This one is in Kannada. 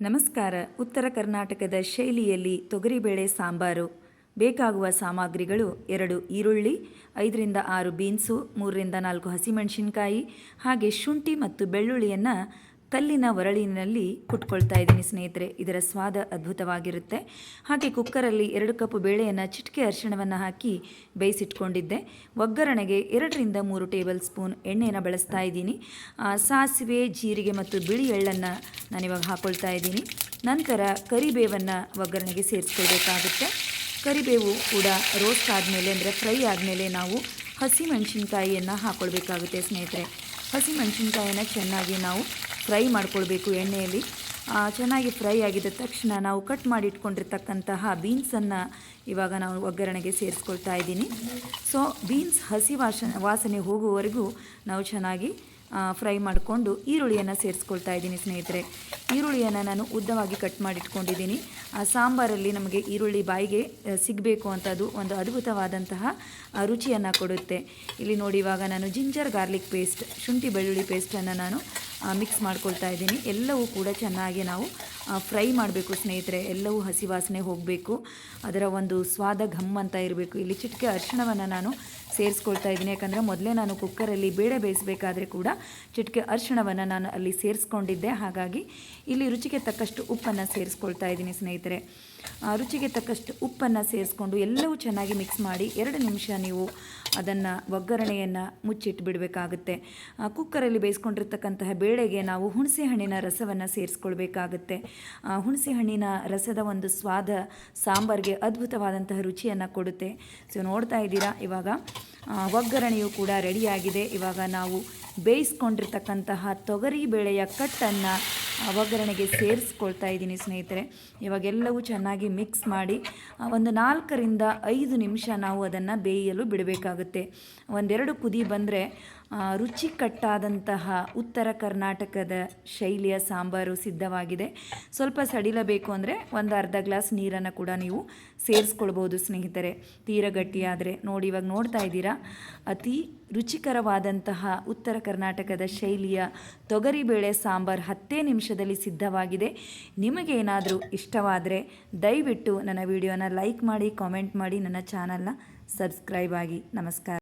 ನಮಸ್ಕಾರ. ಉತ್ತರ ಕರ್ನಾಟಕದ ಶೈಲಿಯಲ್ಲಿ ತೊಗರಿಬೇಳೆ ಸಾಂಬಾರು. ಬೇಕಾಗುವ ಸಾಮಗ್ರಿಗಳು ಎರಡು ಈರುಳ್ಳಿ, ಐದರಿಂದ ಆರು ಬೀನ್ಸು, ಮೂರರಿಂದ ನಾಲ್ಕು ಹಸಿಮೆಣಸಿನ್ಕಾಯಿ, ಹಾಗೆ ಶುಂಠಿ ಮತ್ತು ಬೆಳ್ಳುಳ್ಳಿಯನ್ನು ಕಲ್ಲಿನ ಒರಳಿನಲ್ಲಿ ಕುಟ್ಕೊಳ್ತಾ ಇದ್ದೀನಿ ಸ್ನೇಹಿತರೆ. ಇದರ ಸ್ವಾದ ಅದ್ಭುತವಾಗಿರುತ್ತೆ. ಹಾಗೆ ಕುಕ್ಕರಲ್ಲಿ ಎರಡು ಕಪ್ ಬೇಳೆಯನ್ನು ಚಿಟಿಕೆ ಅರಿಶಿಣವನ್ನು ಹಾಕಿ ಬೇಯಿಸಿಟ್ಕೊಂಡಿದ್ದೆ. ಒಗ್ಗರಣೆಗೆ ಎರಡರಿಂದ ಮೂರು ಟೇಬಲ್ ಸ್ಪೂನ್ ಎಣ್ಣೆಯನ್ನು ಬಳಸ್ತಾ ಇದ್ದೀನಿ. ಸಾಸಿವೆ, ಜೀರಿಗೆ ಮತ್ತು ಬಿಳಿ ಎಳ್ಳನ್ನು ನಾನಿವಾಗ ಹಾಕ್ಕೊಳ್ತಾ ಇದ್ದೀನಿ. ನಂತರ ಕರಿಬೇವನ್ನು ಒಗ್ಗರಣೆಗೆ ಸೇರಿಸ್ಕೊಳ್ಬೇಕಾಗುತ್ತೆ. ಕರಿಬೇವು ಕೂಡ ರೋಸ್ಟ್ ಆದಮೇಲೆ ಅಂದರೆ ಫ್ರೈ ಆದಮೇಲೆ ನಾವು ಹಸಿ ಮೆಣಸಿನ್ಕಾಯಿಯನ್ನು ಹಾಕ್ಕೊಳ್ಬೇಕಾಗುತ್ತೆ ಸ್ನೇಹಿತರೆ. ಹಸಿ ಚೆನ್ನಾಗಿ ನಾವು ಫ್ರೈ ಮಾಡ್ಕೊಳ್ಬೇಕು ಎಣ್ಣೆಯಲ್ಲಿ. ಚೆನ್ನಾಗಿ ಫ್ರೈ ಆಗಿದ ತಕ್ಷಣ ನಾವು ಕಟ್ ಮಾಡಿ ಇಟ್ಕೊಂಡಿರ್ತಕ್ಕಂತಹ ಬೀನ್ಸನ್ನು ಇವಾಗ ನಾವು ಒಗ್ಗರಣೆಗೆ ಸೇರಿಸ್ಕೊಳ್ತಾ ಇದ್ದೀನಿ. ಸೊ ಬೀನ್ಸ್ ಹಸಿ ವಾಸ ವಾಸನೆ ಹೋಗುವವರೆಗೂ ನಾವು ಚೆನ್ನಾಗಿ ಫ್ರೈ ಮಾಡಿಕೊಂಡು ಈರುಳ್ಳಿಯನ್ನು ಸೇರಿಸ್ಕೊಳ್ತಾ ಇದ್ದೀನಿ ಸ್ನೇಹಿತರೆ. ಈರುಳ್ಳಿಯನ್ನು ನಾನು ಉದ್ದವಾಗಿ ಕಟ್ ಮಾಡಿಟ್ಕೊಂಡಿದ್ದೀನಿ ಆ, ಸಾಂಬಾರಲ್ಲಿ ನಮಗೆ ಈರುಳ್ಳಿ ಬಾಯಿಗೆ ಸಿಗಬೇಕು ಅಂತ ಅದು ಒಂದು ಅದ್ಭುತವಾದಂತಹ ರುಚಿಯನ್ನು ಕೊಡುತ್ತೆ. ಇಲ್ಲಿ ನೋಡಿ ಇವಾಗ ನಾನು ಜಿಂಜರ್ ಗಾರ್ಲಿಕ್ ಪೇಸ್ಟ್, ಶುಂಠಿ ಬೆಳ್ಳುಳ್ಳಿ ಪೇಸ್ಟನ್ನು ನಾನು ಮಿಕ್ಸ್ ಮಾಡ್ಕೊಳ್ತಾ ಇದ್ದೀನಿ. ಎಲ್ಲವೂ ಕೂಡ ಚೆನ್ನಾಗಿ ನಾವು ಫ್ರೈ ಮಾಡಬೇಕು ಸ್ನೇಹಿತರೆ. ಎಲ್ಲವೂ ಹಸಿ ವಾಸನೆ ಹೋಗಬೇಕು. ಅದರ ಒಂದು ಸ್ವಾದ ಘಮ್ ಅಂತ ಇರಬೇಕು. ಇಲ್ಲಿ ಚಿಟಿಕೆ ಅರಿಶಿಣವನ್ನು ನಾನು ಸೇರಿಸ್ಕೊಳ್ತಾ ಇದ್ದೀನಿ. ಯಾಕಂದರೆ ಮೊದಲೇ ನಾನು ಕುಕ್ಕರಲ್ಲಿ ಬೇಳೆ ಬೇಯಿಸಬೇಕಾದ್ರೆ ಕೂಡ ಚಿಟಿಕೆ ಅರಿಶಿಣವನ್ನು ನಾನು ಅಲ್ಲಿ ಸೇರಿಸ್ಕೊಂಡಿದ್ದೆ. ಹಾಗಾಗಿ ಇಲ್ಲಿ ರುಚಿಗೆ ತಕ್ಕಷ್ಟು ಉಪ್ಪನ್ನು ಸೇರಿಸ್ಕೊಳ್ತಾ ಇದ್ದೀನಿ ಸ್ನೇಹಿತರೆ. ರುಚಿಗೆ ತಕ್ಕಷ್ಟು ಉಪ್ಪನ್ನು ಸೇರಿಸ್ಕೊಂಡು ಎಲ್ಲವೂ ಚೆನ್ನಾಗಿ ಮಿಕ್ಸ್ ಮಾಡಿ ಎರಡು ನಿಮಿಷ ನೀವು ಅದನ್ನು ಒಗ್ಗರಣೆಯನ್ನು ಮುಚ್ಚಿಟ್ಟು ಬಿಡಬೇಕಾಗುತ್ತೆ ಕುಕ್ಕರಲ್ಲಿ ಬೇಯಿಸ್ಕೊಂಡಿರ್ತಕ್ಕಂತಹ ಬೇಳೆಗೆ ನಾವು ಹುಣಸೆ ಹಣ್ಣಿನ ರಸವನ್ನು ಸೇರಿಸ್ಕೊಳ್ಬೇಕಾಗುತ್ತೆ. ಹುಣಸೆ ಹಣ್ಣಿನ ರಸದ ಒಂದು ಸ್ವಾದ ಸಾಂಬಾರಿಗೆ ಅದ್ಭುತವಾದಂತಹ ರುಚಿಯನ್ನು ಕೊಡುತ್ತೆ. ಸೊ ನೋಡ್ತಾ ಇದ್ದೀರಾ? ಇವಾಗ ಒಗ್ಗರಣೆಯು ಕೂಡ ರೆಡಿಯಾಗಿದೆ ಇವಾಗ ನಾವು ಬೇಯಿಸ್ಕೊಂಡಿರ್ತಕ್ಕಂತಹ ತೊಗರಿ ಬೇಳೆಯ ಕಟ್ಟನ್ನು ಒಗ್ಗರಣೆಗೆ ಸೇರಿಸ್ಕೊಳ್ತಾ ಇದ್ದೀನಿ ಸ್ನೇಹಿತರೆ. ಇವಾಗೆಲ್ಲವೂ ಚೆನ್ನಾಗಿ ಮಿಕ್ಸ್ ಮಾಡಿ ಒಂದು ನಾಲ್ಕರಿಂದ ಐದು ನಿಮಿಷ ನಾವು ಅದನ್ನು ಬೇಯಲು ಬಿಡಬೇಕಾಗುತ್ತೆ. ಒಂದೆರಡು ಕುದಿ ಬಂದರೆ ರುಚಿಕಟ್ಟಾದಂತಹ ಉತ್ತರ ಕರ್ನಾಟಕದ ಶೈಲಿಯ ಸಾಂಬಾರು ಸಿದ್ಧವಾಗಿದೆ. ಸ್ವಲ್ಪ ಸಡಿಲಬೇಕು ಅಂದರೆ ಒಂದು ಅರ್ಧ ಗ್ಲಾಸ್ ನೀರನ್ನು ಕೂಡ ನೀವು ಸೇರಿಸ್ಕೊಳ್ಬೋದು ಸ್ನೇಹಿತರೆ. ತೀರ ಗಟ್ಟಿಯಾದರೆ ನೋಡಿ, ಇವಾಗ ನೋಡ್ತಾ ಇದ್ದೀರಾ? ಅತಿ ರುಚಿಕರವಾದಂತಹ ಉತ್ತರ ಕರ್ನಾಟಕದ ಶೈಲಿಯ ತೊಗರಿಬೇಳೆ ಸಾಂಬಾರ್ ಹತ್ತೇ ನಿಮಿಷದಲ್ಲಿ ಸಿದ್ಧವಾಗಿದೆ. ನಿಮಗೇನಾದರೂ ಇಷ್ಟವಾದರೆ ದಯವಿಟ್ಟು ನನ್ನ ವಿಡಿಯೋನ ಲೈಕ್ ಮಾಡಿ, ಕಾಮೆಂಟ್ ಮಾಡಿ, ನನ್ನ ಚಾನಲ್ನ ಸಬ್ಸ್ಕ್ರೈಬ್ ಆಗಿ. ನಮಸ್ಕಾರ.